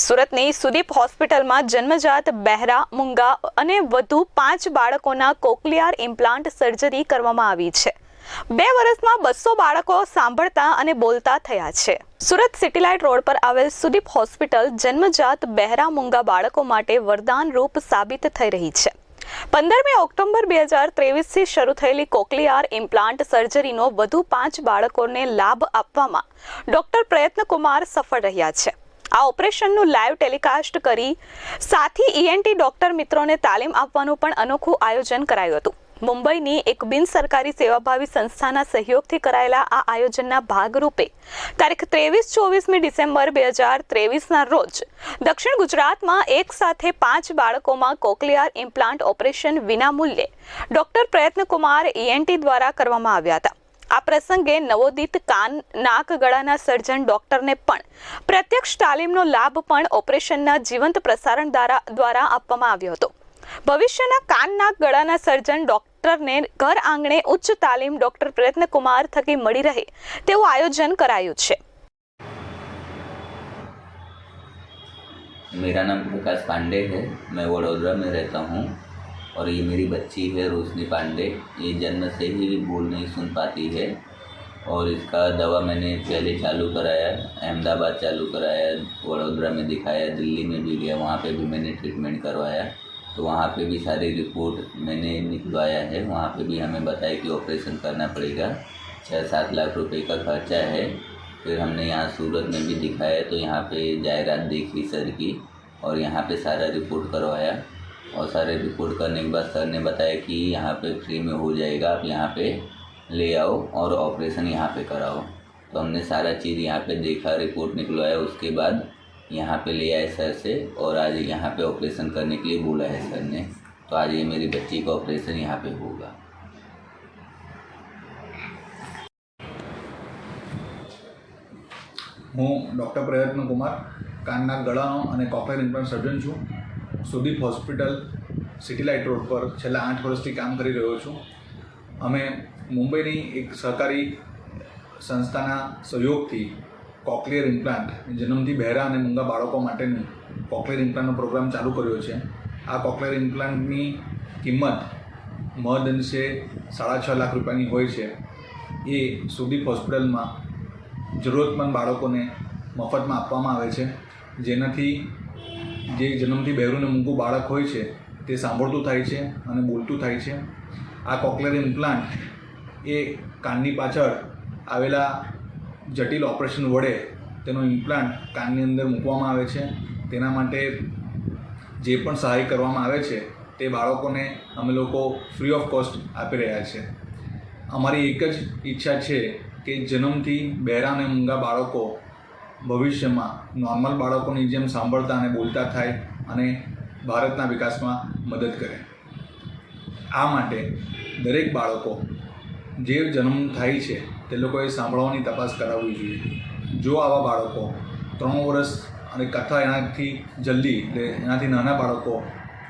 સુરતની સુદીપ હોસ્પિટલમાં જન્મજાત બહેરા, મૂંગા અને વધુ પાંચ બાળકોના કોકલિયાર ઇમ્પ્લાન્ટ સર્જરી કરવામાં આવી છે. બે વર્ષમાં બસો બાળકો સાંભળતા અને બોલતા થયા છે. સુરત સિટીલાઇટ રોડ પર આવેલ સુદીપ હોસ્પિટલ જન્મજાત બહેરા, મૂંગા બાળકો માટે વરદાન રૂપ સાબિત થઈ રહી છે. પંદરમી ઓક્ટોબર બે હજાર ત્રેવીસથી શરૂ થયેલી કોકલિયાર ઇમ્પ્લાન્ટ સર્જરીનો વધુ પાંચ બાળકોને લાભ આપવામાં ડોક્ટર પ્રયત્નકુમાર સફળ રહ્યા છે. આ ઓપરેશનનું લાઈવ ટેલિકાસ્ટ કરી સાથી ઈએનટી ડોક્ટર મિત્રોને તાલીમ આપવાનું પણ અનોખું આયોજન કરાયું હતું. મુંબઈની એક બિન સરકારી સેવાભાવી સંસ્થાના સહયોગથી કરાયેલા આ આયોજનના ભાગરૂપે તારીખ ત્રેવીસ ચોવીસમી ડિસેમ્બર બે હજાર ત્રેવીસના રોજ દક્ષિણ ગુજરાતમાં એક સાથે પાંચ બાળકોમાં કોકલિયાર ઇમ્પ્લાન્ટ ઓપરેશન વિનામૂલ્યે ડોક્ટર પ્રયત્નકુમાર ઈએનટી દ્વારા કરવામાં આવ્યા હતા. આ પ્રસંગે નવોદિત કાન નાક ગળાના સર્જન ડોક્ટરને પણ પ્રત્યક્ષ તાલીમનો લાભ પણ ઓપરેશનના જીવંત પ્રસારણ દ્વારા દ્વારા આપવામાં આવ્યો હતો ભવિષ્યના કાન નાક ગળાના સર્જન ડોક્ટરને ઘર આંગણે ઉચ્ચ તાલીમ ડોક્ટર પ્રયત્નકુમાર થકી મળી રહે તેવું આયોજન કરાયું છે मेरा नाम प्रकाश पांडे है मैं वडोदरा में रहता हूँ और ये मेरी बच्ची है रोशनी पांडे। ये जन्म से ही बोल नहीं सुन पाती है और इसका दवा मैंने पहले चालू कराया, अहमदाबाद चालू कराया, वडोदरा में दिखाया, दिल्ली में भी गया, वहाँ पे भी मैंने ट्रीटमेंट करवाया। तो वहाँ पे भी सारी रिपोर्ट मैंने निकलवाया है। वहाँ पे भी हमें बताया कि ऑपरेशन करना पड़ेगा। छः सात लाख रुपए का खर्चा है। फिर हमने यहाँ सूरत में भी दिखाया तो यहाँ पे जायरात देखी सर की और यहाँ पे सारा रिपोर्ट करवाया। और सारे रिपोर्ट करने के बाद सर ने बताया कि यहाँ पे फ्री में हो जाएगा आप यहाँ पे ले आओ और ऑपरेशन यहाँ पे कराओ तो हमने सारा चीज़ यहाँ पे देखा रिपोर्ट निकलवाया उसके बाद यहाँ पे ले आए सर से और आज यहाँ पे ऑपरेशन करने के लिए बोला है सर ने तो आज ये मेरी बच्ची का ऑपरेशन यहाँ पे होगा હું ડૉક્ટર પ્રયત્ન કુમાર કાનના ગળાનો અને કોકલેર ઇમ્પ્લાન્ટ સર્જન છું Sudeep hospital, city light road પર છેલ્લા આઠ વર્ષથી કામ કરી રહ્યો છું. અમે મુંબઈની એક સહકારી સંસ્થાના સહયોગથી કોકલિયર ઇમ્પ્લાન્ટ જન્મથી બહેરા અને મૂંગા બાળકો માટેનું કોકલિયર ઇમ્પ્લાન્ટનો પ્રોગ્રામ ચાલુ કર્યો છે. આ કોકલિયર ઇમ્પ્લાન્ટની કિંમત મહદ અંશે સાડા છ લાખ રૂપિયાની હોય છે. એ સુદીપ હોસ્પિટલમાં જરૂરતમંદ બાળકોને મફતમાં આપવામાં આવે છે. જેનાથી જે જન્મથી બહેરું અને મૂંગું બાળક હોય છે, તે સાંભળતું થાય છે અને બોલતું થાય છે. આ કોકલેર ઇમ્પ્લાન્ટ એ કાનની પાછળ આવેલા જટિલ ઓપરેશન વડે તેનો ઇમ્પ્લાન્ટ કાનની અંદર મૂકવામાં આવે છે. તેના માટે જે પણ સહાય કરવામાં આવે છે, તે બાળકોને અમે લોકો ફ્રી ઓફ કોસ્ટ આપી રહ્યા છે. અમારી એક જ ઈચ્છા છે કે જન્મથી બહેરા અને મૂંગા બાળકો ભવિષ્યમાં નોર્મલ બાળકોની જેમ સાંભળતા અને બોલતા થાય અને ભારતના વિકાસમાં મદદ કરે. આ માટે દરેક બાળકો જે જન્મ થાય છે તે લોકોએ સાંભળવાની તપાસ કરાવવી જોઈએ. જો આવા બાળકો ત્રણ વર્ષ અને કથા એનાથી જલ્દી એટલે એનાથી નાના બાળકો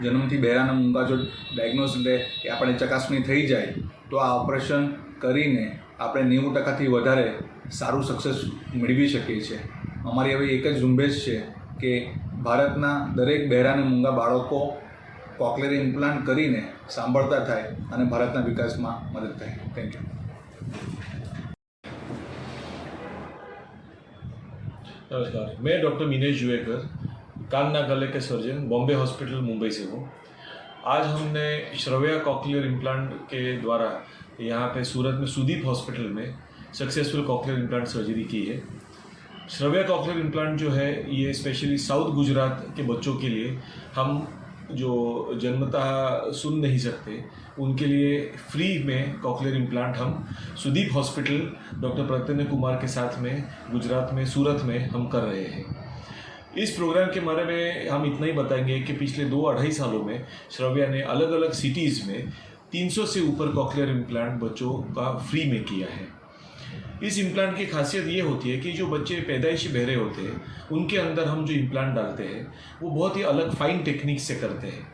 જન્મથી બહેરાના અને મૂંગા જો ડાયગ્નોસ એટલે એ આપણે ચકાસણી થઈ જાય, તો આ ઓપરેશન કરીને આપણે નેવું ટકાથી વધારે સારું સક્સેસ મેળવી શકીએ છીએ. અમારી હવે એક જ ઝુંબેશ છે કે ભારતના દરેક બહેરા અને મૂંગા બાળકો કોકલેર ઇમ્પ્લાન્ટ કરીને સાંભળતા થાય અને ભારતના વિકાસમાં મદદ થાય થેન્ક યુ नमस्कार मैं डॉक्टर मीनेश जुएकर कान नाक गले के सर्जन बॉम्बे हॉस्पिटल मुंबई से हूँ आज हमने श्रव्या कॉकलियर इम्प्लांट के द्वारा यहाँ पे सूरत में सुदीप हॉस्पिटल में सक्सेसफुल कॉकलियर इम्प्लांट सर्जरी की है श्रव्या कॉकलियर इम्प्लांट जो है, ये स्पेशली साउथ गुजरात के बच्चों के लिए हम जो जन्मतः सुन नहीं सकते, उनके लिए फ्री में कॉकलियर इम्प्लांट हम सुदीप हॉस्पिटल डॉक्टर प्रत्यन्न कुमार के साथ में, गुजरात में, सूरत में हम कर रहे हैं। इस प्रोग्राम के बारे में हम इतना ही बताएँगे कि पिछले दो अढ़ाई सालों में श्रव्या ने अलग अलग सिटीज़ में 300 से ऊपर कॉकलियर इम्प्लांट बच्चों का फ्री में किया है। इस इम्प्लांट की खासियत ये होती है कि जो बच्चे पैदाइशी बहरे होते हैं उनके अंदर हम जो इम्प्लांट डालते हैं वो बहुत ही अलग फाइन टेक्निक से करते हैं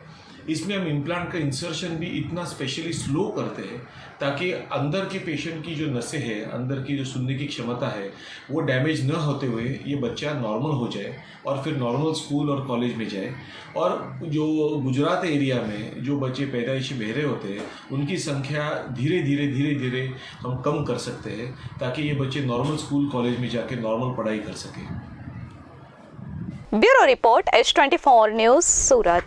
इसमें हम इम्प्लांट का इंसर्शन भी इतना स्पेशली स्लो करते हैं, ताकि अंदर के पेशेंट की जो नसें हैं, अंदर की जो सुनने की क्षमता है, वो डैमेज न होते हुए ये बच्चा नॉर्मल हो जाए और फिर नॉर्मल स्कूल और कॉलेज में जाए। और जो गुजरात एरिया में जो बच्चे पैदाइशी बहरे होते हैं, उनकी संख्या धीरे धीरे धीरे धीरे हम कम कर सकते हैं, ताकि ये बच्चे नॉर्मल स्कूल कॉलेज में जाके नॉर्मल पढ़ाई कर सकें। Bureau report, H twenty four news, Surat.